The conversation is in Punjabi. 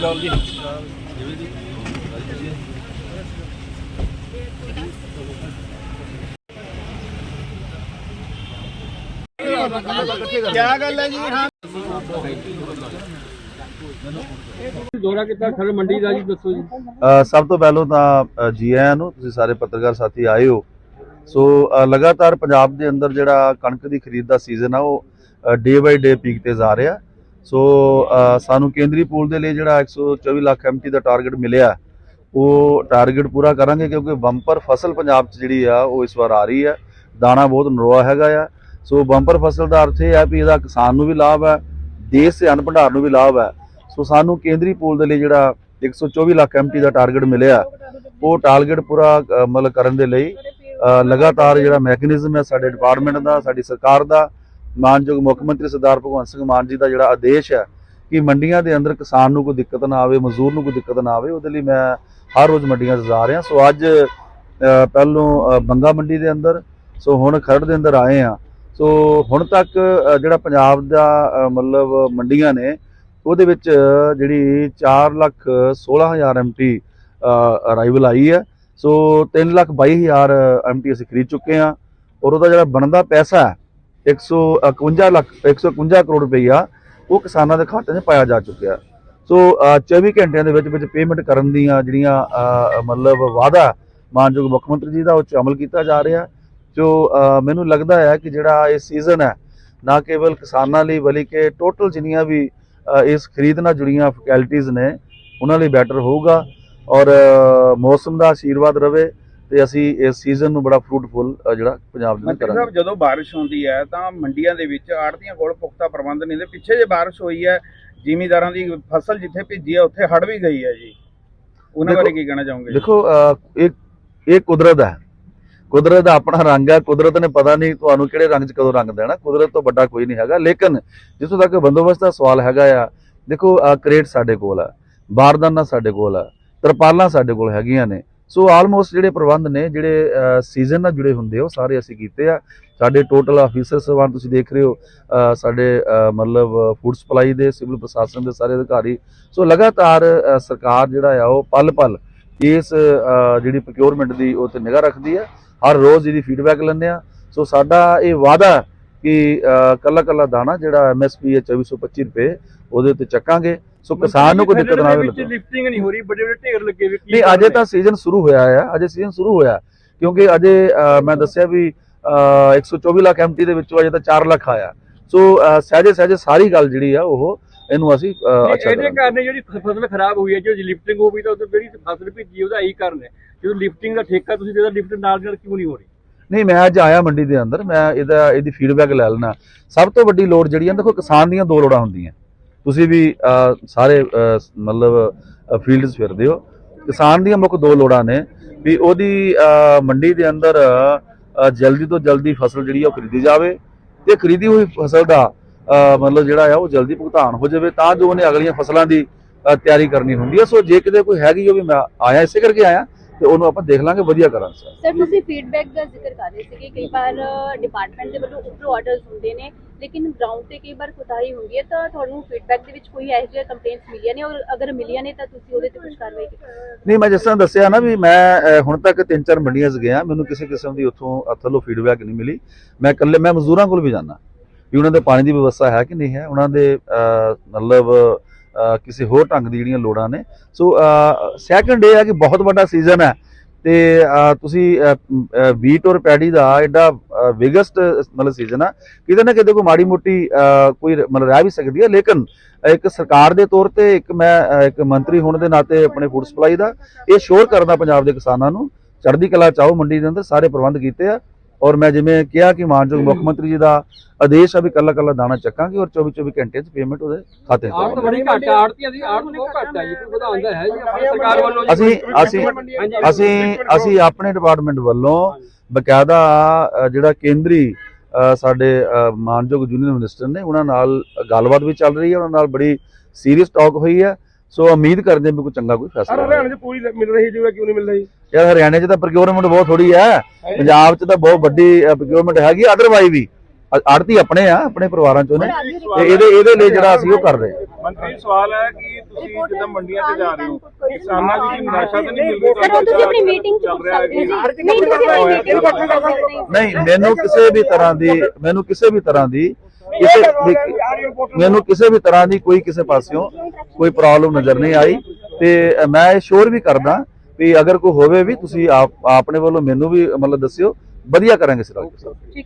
ਅਕਾਲ ਜੀ। ਕੀ ਗੱਲ ਹੈ ਜੀ? ਹਾਂ। ਦੌਰਾ ਕੀਤਾ ਖਰ ਮੰਡੀ ਦਾ ਜੀ ਦੱਸੋ ਜੀ। ਅ, ਸਭ ਤੋਂ ਪਹਿਲਾਂ ਤਾਂ ਜੀ ਆਇਆਂ ਨੂੰ ਤੁਸੀਂ ਸਾਰੇ ਪੱਤਰਕਾਰ ਸਾਥੀ ਆਏ ਹੋ। ਸੋ ਲਗਾਤਾਰ ਪੰਜਾਬ ਦੇ ਅੰਦਰ ਜਿਹੜਾ ਕਣਕ ਦੀ ਖਰੀਦ ਦਾ ਸੀਜ਼ਨ ਆ ਉਹ ਡੇ ਬਾਈ ਡੇ ਪੀਕ ਤੇ ਜਾ ਰਿਹਾ। ਸੋ ਸਾਨੂੰ ਕੇਂਦਰੀ ਪੂਲ ਦੇ ਲਈ ਜਿਹੜਾ 124 ਲੱਖ ਐਮਟੀ ਦਾ ਟਾਰਗੇਟ ਮਿਲਿਆ, ਉਹ ਟਾਰਗੇਟ ਪੂਰਾ ਕਰਾਂਗੇ ਕਿਉਂਕਿ ਬੰਪਰ ਫਸਲ ਪੰਜਾਬ 'ਚ ਜਿਹੜੀ ਆ, ਉਹ ਇਸ ਵਾਰ ਆ ਰਹੀ ਹੈ ਦਾਣਾ ਬਹੁਤ ਨਰੋਆ ਹੈਗਾ ਆ। ਸੋ, ਬੰਪਰ ਫਸਲ ਦਾ ਅਰਥ ਇਹ ਆ ਵੀ ਇਹਦਾ ਕਿਸਾਨ ਨੂੰ ਵੀ ਲਾਭ ਹੈ ਦੇਸ਼ ਦੇ ਅੰਨ ਭੰਡਾਰ ਨੂੰ ਵੀ ਲਾਭ ਹੈ ਸੋ, ਸਾਨੂੰ ਕੇਂਦਰੀ ਪੂਲ ਦੇ ਲਈ ਜਿਹੜਾ 124 ਲੱਖ ਐਮਟੀ ਦਾ ਟਾਰਗੇਟ ਮਿਲਿਆ, ਉਹ ਟਾਰਗੇਟ ਪੂਰਾ ਮਤਲਬ ਕਰਨ ਦੇ ਲਈ ਲਗਾਤਾਰ ਜਿਹੜਾ ਮੈਕੈਨਿਜ਼ਮ ਹੈ ਸਾਡੇ ਡਿਪਾਰਟਮੈਂਟ ਦਾ, ਸਾਡੀ ਸਰਕਾਰ ਦਾ ਮਾਨਯੋਗ ਮੁੱਖ ਮੰਤਰੀ ਸਰਦਾਰ ਭਗਵੰਤ ਸਿੰਘ ਮਾਨ ਜੀ ਦਾ ਜਿਹੜਾ ਆਦੇਸ਼ ਹੈ ਕਿ ਮੰਡੀਆਂ ਦੇ ਅੰਦਰ ਕਿਸਾਨ ਨੂੰ ਕੋਈ ਦਿੱਕਤ ਨਾ ਆਵੇ, ਮਜ਼ਦੂਰ ਨੂੰ ਕੋਈ ਦਿੱਕਤ ਨਾ ਆਵੇ, ਉਹਦੇ ਲਈ ਮੈਂ ਹਰ ਰੋਜ਼ ਮੰਡੀਆਂ 'ਚ ਜਾ ਰਿਹਾ। ਸੋ ਅੱਜ ਪਹਿਲੋਂ ਬੰਗਾ ਮੰਡੀ ਦੇ ਅੰਦਰ, ਸੋ ਹੁਣ ਖਰੜ ਦੇ ਅੰਦਰ ਆਏ ਆ ਸੋ ਹੁਣ ਤੱਕ ਜਿਹੜਾ ਪੰਜਾਬ ਦਾ ਮਤਲਬ ਮੰਡੀਆਂ ਨੇ, ਉਹਦੇ ਵਿੱਚ ਜਿਹੜੀ 4 ਲੱਖ 16000 ਐਮਟੀ ਅਰਾਈਵਲ ਆਈ ਹੈ। ਸੋ 3 ਲੱਖ 22000 ਐਮਟੀ ਅਸੀਂ ਖਰੀਦ ਚੁੱਕੇ ਹਾਂ। ਔਰ ਉਹਦਾ ਜਿਹੜਾ ਬਣਦਾ ਪੈਸਾ ਹੈ 151 ਲੱਖ 151 ਕਰੋੜ ਰੁਪਈਆ ਉਹ ਕਿਸਾਨਾਂ ਦੇ ਖਾਤੇ 'ਚ ਪਾਇਆ ਜਾ ਚੁੱਕਿਆ। ਸੋ ਅ, 24 ਘੰਟਿਆਂ ਦੇ ਵਿੱਚ ਵਿੱਚ ਪੇਮੈਂਟ ਕਰਨ ਦੀਆਂ ਜਿਹੜੀਆਂ ਮਤਲਬ ਵਾਅਦਾ ਮਾਨਯੋਗ ਮੁੱਖ ਮੰਤਰੀ ਜੀ ਦਾ ਉਹ 'ਚ ਅਮਲ ਕੀਤਾ ਜਾ ਰਿਹਾ। ਜੋ ਮੈਨੂੰ ਲੱਗਦਾ ਹੈ ਕਿ ਜਿਹੜਾ ਇਹ ਸੀਜ਼ਨ ਹੈ ਨਾ ਕੇਵਲ ਕਿਸਾਨਾਂ ਲਈ ਬਲਕਿ ਟੋਟਲ ਜਿੰਨੀਆਂ ਵੀ ਇਸ ਖਰੀਦ ਨਾਲ ਜੁੜੀਆਂ ਫੈਕਲਟੀਆਂ ਨੇ ਉਹਨਾਂ ਲਈ ਬੈਟਰ ਹੋਊਗਾ ਔਰ ਮੌਸਮ ਦਾ ਆਸ਼ੀਰਵਾਦ ਰਵੇ। ਤੇ ਅਸੀਂ ਇਸ ਸੀਜ਼ਨ ਨੂੰ ਬੜਾ ਫਰੂਟਫੁਲ ਜਿਹੜਾ ਪੰਜਾਬ ਦੇ ਵਿੱਚ ਕਰਾਂਗੇ ਸਾਹਿਬ ਜਦੋਂ ਬਾਰਿਸ਼ ਹੁੰਦੀ ਹੈ ਤਾਂ ਮੰਡੀਆਂ ਦੇ ਵਿੱਚ ਆੜਤੀਆਂ ਕੋਲ ਪੁਖਤਾ ਪ੍ਰਬੰਧ ਨਹੀਂ ਨੇ ਪਿੱਛੇ ਜੇ ਬਾਰਿਸ਼ ਹੋਈ ਹੈ ਜ਼ਿਮੀਦਾਰਾਂ ਦੀ ਫਸਲ ਜਿੱਥੇ ਭਿੱਜੀ ਹੈ ਉੱਥੇ ਹੜ ਵੀ ਗਈ ਹੈ ਜੀ। ਉਹਨਾਂ ਬਾਰੇ ਕੀ ਕਹਿਣਾ ਚਾਹੋਗੇ ਦੇਖੋ ਇਹ ਇਹ ਕੁਦਰਤ ਹੈ। ਕੁਦਰਤ ਦਾ ਆਪਣਾ ਰੰਗ ਹੈ। ਕੁਦਰਤ ਨੇ ਪਤਾ ਨਹੀਂ ਤੁਹਾਨੂੰ ਕਿਹੜੇ ਰੰਗ 'ਚ ਕਦੋਂ ਰੰਗ ਦੇਣਾ। ਕੁਦਰਤ ਤੋਂ ਵੱਡਾ ਕੋਈ ਨਹੀਂ ਹੈਗਾ। ਲੇਕਿਨ ਜਿੱਥੋਂ ਤੱਕ ਬੰਦੋਬਸਤ ਦਾ ਸਵਾਲ ਹੈਗਾ ਆ ਦੇਖੋ ਕ੍ਰੇਟ ਸਾਡੇ ਕੋਲ ਆ। ਬਾਰਦਾਨਾ ਸਾਡੇ ਕੋਲ ਆ। ਤਰਪਾਲਾਂ ਸਾਡੇ ਕੋਲ ਹੈਗੀਆਂ ਨੇ। ਸੋ ਆਲਮੋਸਟ ਜਿਹੜੇ ਪ੍ਰਬੰਧ ਨੇ ਜਿਹੜੇ ਸੀਜ਼ਨ ਨਾਲ ਜੁੜੇ ਹੁੰਦੇ ਆ, ਉਹ ਸਾਰੇ ਅਸੀਂ ਕੀਤੇ ਆ। ਸਾਡੇ ਟੋਟਲ ਆਫੀਸਰ ਸਵਾਨ ਤੁਸੀਂ ਦੇਖ ਰਹੇ ਹੋ ਸਾਡੇ ਮਤਲਬ ਫੂਡ ਸਪਲਾਈ ਦੇ ਸਿਵਲ ਪ੍ਰਸ਼ਾਸਨ ਦੇ ਸਾਰੇ ਅਧਿਕਾਰੀ। ਸੋ ਲਗਾਤਾਰ ਸਰਕਾਰ ਜਿਹੜਾ ਆ ਉਹ ਪਲ ਪਲ ਇਸ ਜਿਹੜੀ ਪ੍ਰੋਕਿਉਰਮੈਂਟ ਦੀ ਉਹ ਤੇ ਨਿਗਾਹ ਰੱਖਦੀ ਆ। ਹਰ ਰੋਜ਼ ਇਹਦੀ ਫੀਡਬੈਕ ਲੈਂਦੇ ਆ। ਸੋ ਸਾਡਾ ਇਹ ਵਾਅਦਾ ਕਿ ਕੱਲਾ ਕੱਲਾ ਦਾਣਾ ਜਿਹੜਾ ਐਮਐਸਪੀ ਹੈ 2425 ਰੁਪਏ ਉਹਦੇ ਉੱਤੇ ਚੱਕਾਂਗੇ। ਸੋ ਕਿਸਾਨ ਨੂੰ ਕੋਈ ਦਿੱਕਤ ਨਾ ਆਵੇ ਵਿੱਚ ਲਿਫਟਿੰਗ ਨਹੀਂ ਹੋ ਰਹੀ ਵੱਡੇ ਵੱਡੇ ਢੇਰ ਲੱਗੇ ਕੀ ਨਹੀਂ ਅਜੇ? ਤਾਂ ਸੀਜ਼ਨ ਸ਼ੁਰੂ ਹੋਇਆ ਹੈ ਅਜੇ ਸੀਜ਼ਨ ਸ਼ੁਰੂ ਹੋਇਆ। ਕਿਉਂਕਿ ਅਜੇ ਮੈਂ ਦੱਸਿਆ ਵੀ ਅ, 124 ਲੱਖ ਐਮਟੀ ਦੇ ਵਿੱਚੋਂ ਅਜੇ ਤਾਂ 4 ਲੱਖ ਆਇਆ ਸੋ ਸਹਿਜੇ ਸਹਿਜੇ ਸਾਰੀ ਗੱਲ ਜਿਹੜੀ ਆ ਉਹ ਇਹਨੂੰ ਅਸੀਂ ਅੱਛਾ ਇਹਦੇ। ਕਾਰਨ ਜਿਹੜੀ ਫਸਲ ਖਰਾਬ ਹੋਈ ਹੈ ਜੋ ਲਿਫਟਿੰਗ ਹੋ ਗਈ ਤਾਂ ਉਹ ਜਿਹੜੀ ਫਸਲ ਭਿੱਜੀ ਉਹਦਾ ਇਹੀ ਕਾਰਨ ਹੈ ਜਦੋਂ ਲਿਫਟਿੰਗ ਦਾ ਠੇਕਾ ਤੁਸੀਂ ਦੇਦਾ ਲਿਫਟ ਨਾਲ ਨਾਲ ਕਿਉਂ ਨਹੀਂ ਹੋ ਰਹੀ ਨਹੀਂ ਮੈਂ ਅੱਜ ਆਇਆ ਮੰਡੀ ਦੇ ਅੰਦਰ ਮੈਂ ਇਹਦਾ ਇਹਦੀ ਫੀਡਬੈਕ ਲੈ ਲੈਣਾ ਸਭ ਤੋਂ ਵੱਡੀ ਲੋੜ ਜਿਹੜੀ ਹੈ ਦੇਖੋ ਕਿਸਾਨ ਦੀਆਂ ਦੋ ਲੋੜਾਂ ਹੁੰਦੀਆਂ ਤੁਸੀਂ ਵੀ ਸਾਰੇ ਮਤਲਬ ਫੀਲਡਸ ਫਿਰਦੇ ਹੋ। ਕਿਸਾਨ ਦੀਆਂ ਮੁੱਖ ਦੋ ਲੋੜਾਂ ਨੇ ਵੀ ਉਹਦੀ ਮੰਡੀ ਦੇ ਅੰਦਰ ਜਲਦੀ ਤੋਂ ਜਲਦੀ ਫਸਲ ਜਿਹੜੀ ਉਹ ਖਰੀਦੀ ਜਾਵੇ। ਤੇ ਖਰੀਦੀ ਹੋਈ ਫਸਲ ਦਾ ਮਤਲਬ ਜਿਹੜਾ ਆ ਉਹ ਜਲਦੀ ਭੁਗਤਾਨ ਹੋ ਜਾਵੇ, ਤਾਂ ਜੋ ਉਹਨੇ ਅਗਲੀਆਂ ਫਸਲਾਂ ਦੀ ਤਿਆਰੀ ਕਰਨੀ ਹੁੰਦੀ ਹੈ ਸੋ ਜੇ ਕਿਤੇ ਕੋਈ ਹੈਗੀ ਉਹ ਵੀ ਮੈਂ ਆਇਆ, ਇਸੇ ਕਰਕੇ ਆਇਆ, ਤੇ ਉਹਨੂੰ ਆਪਾਂ ਦੇਖ ਲਾਂਗੇ, ਵਧੀਆ ਕਰਾਂਗੇ। ਸਰ ਸਰ ਤੁਸੀਂ ਫੀਡਬੈਕ ਦਾ ਜ਼ਿਕਰ ਕਰ ਰਹੇ ਸੀਗੇ, ਕਈ ਵਾਰ ਡਿਪਾਰਟਮੈਂਟ ਦੇ ਵੱਲੋਂ ਉੱਪਰੋਂ ਆਰਡਰਸ ਹੁੰਦੇ ਨੇ। ਲੇਕਿਨ ਗਰਾਊਂਡ ਤੇ ਕਈ ਵਾਰ ਕੁਤਾਹੀ ਹੁੰਦੀ ਹੈ ਤਾਂ ਤੁਹਾਨੂੰ ਫੀਡਬੈਕ ਦੇ ਵਿੱਚ ਕੋਈ ਇਹੋ ਜਿਹੇ ਕੰਪਲੇਂਟਸ ਮਿਲੀਆਂ ਨੇ? ਔਰ ਅਗਰ ਮਿਲੀਆਂ ਨੇ ਤਾਂ ਤੁਸੀਂ ਉਹਦੇ ਤੇ ਕੁਝ ਕਾਰਵਾਈ ਕੀਤੀ। ਨਹੀਂ, ਮੈਂ ਜਿਸ ਤਰ੍ਹਾਂ ਦੱਸਿਆ ਨਾ ਵੀ ਮੈਂ ਹੁਣ ਤੱਕ ਤਿੰਨ ਚਾਰ ਮੰਡੀਆਂ 'ਚ ਗਿਆ, ਮੈਨੂੰ ਕਿਸੇ ਕਿਸਮ ਦੀ ਉੱਥੋਂ ਅਥਲੋਂ ਫੀਡਬੈਕ ਨਹੀਂ ਮਿਲੀ। ਮੈਂ ਇਕੱਲੇ, ਮੈਂ ਮਜ਼ਦੂਰਾਂ ਕੋਲ ਵੀ ਜਾਣਾ ਵੀ ਉਹਨਾਂ ਦੇ ਪਾਣੀ ਦੀ ਵਿਵਸਥਾ ਹੈ ਕਿ ਨਹੀਂ ਹੈ। ਉਹਨਾਂ ਦੇ ਮਤਲਬ ਕਿਸੇ ਹੋਰ ਢੰਗ ਦੀ ਜਿਹੜੀਆਂ ਲੋੜਾਂ ਨੇ। ਸੋ ਸੈਕੰਡ ਇਹ ਹੈ ਕਿ ਬਹੁਤ ਵੱਡਾ ਸੀਜ਼ਨ ਹੈ। ਤੇ ਤੁਸੀਂ ਵੀਟ ਔਰ ਪੈਡੀ ਦਾ ਐਡਾ ਬਿਗੇਸਟ ਮਤਲਬ ਸੀਜ਼ਨ ਆ, ਕਿਤੇ ਨਾ ਕਿਤੇ ਕੋਈ ਮਾੜੀ ਮੋਟੀ ਕੋਈ ਮਤਲਬ ਰਹਿ ਵੀ ਸਕਦੀ ਹੈ ਲੇਕਿਨ ਇੱਕ ਸਰਕਾਰ ਦੇ ਤੌਰ ਤੇ, ਇੱਕ ਮੈਂ ਇੱਕ ਮੰਤਰੀ ਹੋਣ ਦੇ ਨਾਤੇ ਆਪਣੇ ਫੂਡ ਸਪਲਾਈ ਦਾ, ਇਹ ਸ਼ੋਰ ਕਰਦਾ ਪੰਜਾਬ ਦੇ ਕਿਸਾਨਾਂ ਨੂੰ, ਚੜ੍ਹਦੀ ਕਲਾ ਚਾਹੋ ਮੰਡੀ ਦੇ ਅੰਦਰ ਸਾਰੇ ਪ੍ਰਬੰਧ ਕੀਤੇ ਆ ਔਰ ਮੈਂ ਜਿਵੇਂ ਕਿਹਾ ਕਿ ਮਾਨਯੋਗ ਮੁੱਖ ਮੰਤਰੀ ਜੀ ਦਾ ਆਦੇਸ਼ ਆ ਵੀ ਕੱਲਾ ਕੱਲਾ ਦਾਣਾ ਚੱਕਾਂਗੇ ਔਰ 24 24 ਘੰਟੇ 'ਚ ਪੇਮੈਂਟ ਉਹਦੇ ਖਾਤੇ 'ਚ ਆੜਤ। ਬੜੀ ਘੱਟ ਆੜਤੀਆਂ ਦੀ ਆੜਤ ਬਹੁਤ ਘੱਟ ਹੈ ਜੀ ਕੋਈ ਵਧਾਉਂਦਾ ਹੈ ਜੀ ਆਪਣੀ ਸਰਕਾਰ ਵੱਲੋਂ ਜੀ ਅਸੀਂ ਅਸੀਂ। ਅਸੀਂ ਅਸੀਂ ਆਪਣੇ ਡਿਪਾਰਟਮੈਂਟ ਵੱਲੋਂ ਬਕਾਇਦਾ ਜਿਹੜਾ ਕੇਂਦਰੀ ਸਾਡੇ ਮਾਨਯੋਗ ਯੂਨੀਅਨ ਮਿਨਿਸਟਰ ਨੇ ਉਹਨਾਂ ਨਾਲ ਗੱਲਬਾਤ ਵੀ ਚੱਲ ਰਹੀ ਹੈ ਉਹਨਾਂ ਨਾਲ ਬੜੀ ਸੀਰੀਅਸ ਟਾਕ ਹੋਈ ਹੈ ਸੋ ਉਮੀਦ ਕਰਦੇ ਹਾਂ ਵੀ ਕੋਈ ਚੰਗਾ ਕੋਈ ਫੈਸਲਾ ਹੋਵੇ। ਹਰਿਆਣਾ 'ਚ ਪੂਰੀ ਮਿਲ ਰਹੀ ਜਿਵੇਂ ਕਿਉਂ ਨਹੀਂ ਮਿਲ ਰਹੀ? ਯਾਰ ਹਰਿਆਣੇ 'ਚ ਤਾਂ ਪ੍ਰੋਕਿਉਰਮੈਂਟ ਬਹੁਤ ਥੋੜੀ ਹੈ। ਪੰਜਾਬ 'ਚ ਤਾਂ ਬਹੁਤ ਵੱਡੀ ਪ੍ਰੋਕਿਉਰਮੈਂਟ ਹੈਗੀ ਅਦਰਵਾਈਜ਼ ਵੀ। ਆੜਤੀ ਆਪਣੇ ਆ ਆਪਣੇ ਪਰਿਵਾਰਾਂ ਚੋਂ ਨੇ। ਤੇ ਇਹਦੇ ਇਹਦੇ ਲਈ ਜਿਹੜਾ ਅਸੀਂ ਉਹ ਕਰ ਰਹੇ ਹਾਂ। ਮੰਤਰੀ ਸਵਾਲ ਹੈ ਕਿ ਤੁਸੀਂ ਜਦੋਂ ਮੰਡੀਆਂ ਤੇ ਜਾ ਰਹੇ ਹੋ ਕਿਸਾਨਾਂ ਦੀ ਕੀ ਨਿਰਾਸ਼ਾ ਤਾਂ ਨਹੀਂ ਮਿਲ ਰਹੀ ਸਰ ਉਹ ਤੁਸੀਂ ਆਪਣੀ ਮੀਟਿੰਗ ਚ ਪੁੱਛ ਸਕਦੇ ਹੋ। ਜੀ। ਨਹੀਂ ਤੁਸੀਂ ਆਪਣੀ ਮੀਟਿੰਗ ਚ ਪੁੱਛ ਸਕਦੇ ਹੋ। ਨਹੀਂ ਮੈਨੂੰ ਕਿਸੇ ਵੀ ਤਰ੍ਹਾਂ ਦੀ ਮੈਨੂੰ ਕਿਸੇ ਵੀ ਤਰ੍ਹਾਂ ਦੀ ਕਿਸੇ ਮੈਨੂੰ ਕਿਸੇ ਵੀ ਤਰ੍ਹਾਂ ਦੀ ਕੋਈ ਕਿਸੇ ਪਾਸਿਓਂ ਕੋਈ ਪ੍ਰੋਬਲਮ ਨਜ਼ਰ ਨਹੀਂ ਆਈ ਤੇ ਮੈਂ ਸ਼ੋਰ ਵੀ ਕਰਦਾ ਵੀ ਅਗਰ ਕੋਈ ਹੋਵੇ ਵੀ ਤੁਸੀਂ ਆਪ ਆਪਣੇ ਵੱਲੋਂ ਮੈਨੂੰ ਵੀ ਮਤਲਬ ਦੱਸਿਓ ਵਧੀਆ ਕਰਾਂਗੇ ਸਰ। ਠੀਕ ਹੈ